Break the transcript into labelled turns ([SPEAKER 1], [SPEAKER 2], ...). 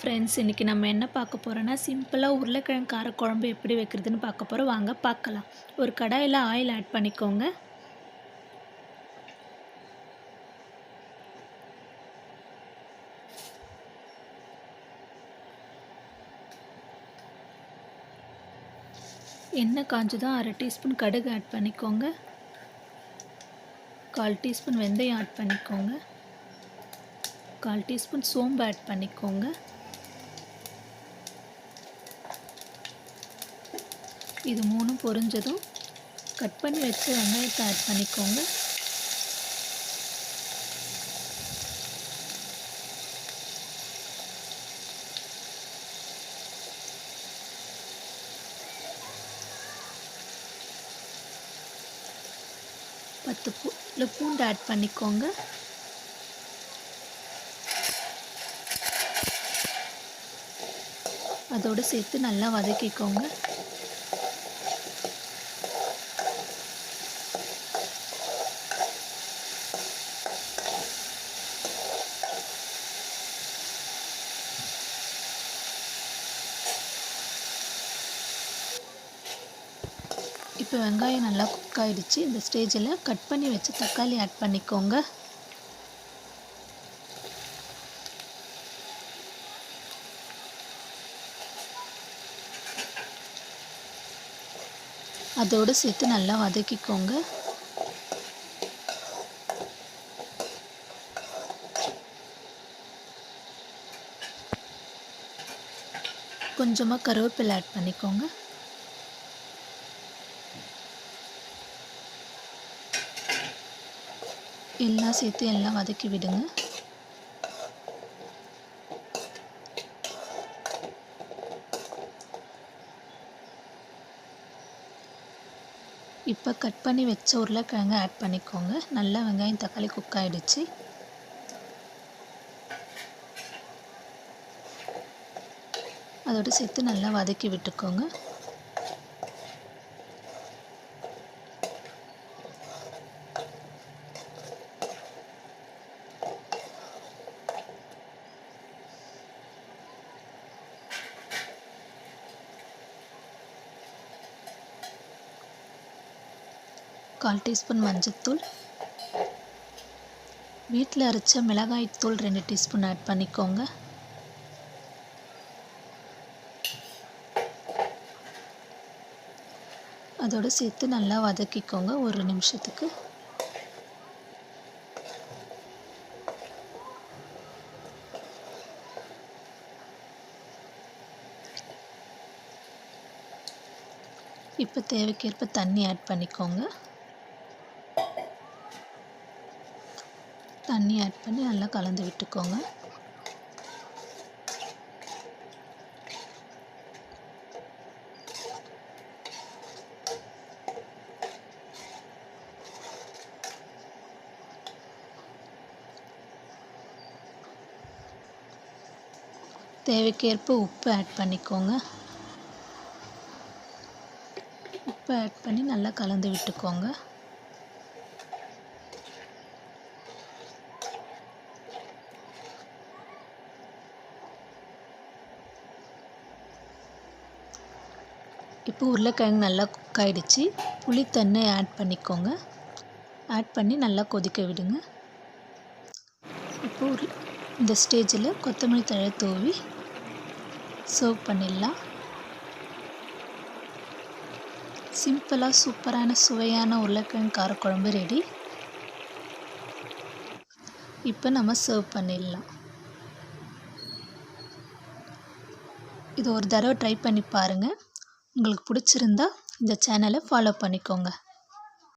[SPEAKER 1] Friends இன்றைக்கி நம்ம என்ன பார்க்க போகிறோன்னா சிம்பிளாக உருளைக்கிழங்கு காரக்குழம்பு எப்படி வைக்கிறதுன்னு பார்க்க போகிறோம் வாங்க பார்க்கலாம். ஒரு கடாயில் ஆயில் ஆட் பண்ணிக்கோங்க. எண்ணெய் காஞ்சதும் அரை டீஸ்பூன் கடுகு ஆட் பண்ணிக்கோங்க. கால் டீஸ்பூன் வெந்தயம் ஆட் பண்ணிக்கோங்க. கால் டீஸ்பூன் சோம்பு ஆட் பண்ணிக்கோங்க. இது மூணும் பொரிஞ்சதும் கட் பண்ணி வச்ச வெங்காயத்தை ஆட் பண்ணிக்கோங்க. பத்து பூ இல்லை பூண்டு ஆட் பண்ணிக்கோங்க. அதோடு சேர்த்து நல்லா வதக்கிக்கோங்க. இப்போ வெங்காயம் நல்லா குக் ஆகிடுச்சு இந்த ஸ்டேஜில் கட் பண்ணி வச்ச தக்காளி ஆட் பண்ணிக்கோங்க. அதோடு சேர்த்து நல்லா வதக்கிக்கோங்க. கொஞ்சமாக கருவேப்பிலை ஆட் பண்ணிக்கோங்க. எல்லாம் சேர்த்து எல்லாம் வதக்கி விடுங்க. இப்போ கட் பண்ணி வச்ச உருளைக்கிழங்கு ஆட் பண்ணிக்கோங்க. நல்லா வெங்காயம் தக்காளி குக் ஆகிடுச்சு அதோடு சேர்த்து நல்லா வதக்கி விட்டுக்கோங்க. கால் டீஸ்பூன் மஞ்சத்தூள். வீட்டில் அரைச்ச மிளகாய்த்தூள் ரெண்டு டீஸ்பூன் ஆட் பண்ணிக்கோங்க. அதோடு சேர்த்து நல்லா வதக்கிக்கோங்க ஒரு நிமிஷத்துக்கு. இப்போ தேவைக்கேற்ப தண்ணி ஆட் பண்ணிக்கோங்க. தண்ணி ஆட் பண்ணி நல்லா கலந்து விட்டுக்கோங்க. தேவைக்கேற்ப உப்பு ஆட் பண்ணிக்கோங்க. உப்பு ஆட் பண்ணி நல்லா கலந்து விட்டுக்கோங்க. இப்போ உருளைக்கிழங்கு நல்லா குக் ஆகிடுச்சு புளித்தண்ணை ஆட் பண்ணிக்கோங்க. ஆட் பண்ணி நல்லா கொதிக்க விடுங்க. இப்போ உரு இந்த ஸ்டேஜில் கொத்தமல்லி தழை தூவி சர்வ் பண்ணிடலாம். சிம்பிளாக சூப்பரான சுவையான உருளைக்கிழங்கு காரக்குழம்பு ரெடி இப்போ நம்ம சர்வ் பண்ணிடலாம். இது ஒரு தடவை ட்ரை பண்ணி பாருங்கள் உங்களுக்கு பிடிச்சிருந்தா இந்த சேனலை ஃபாலோ பண்ணிக்கோங்க.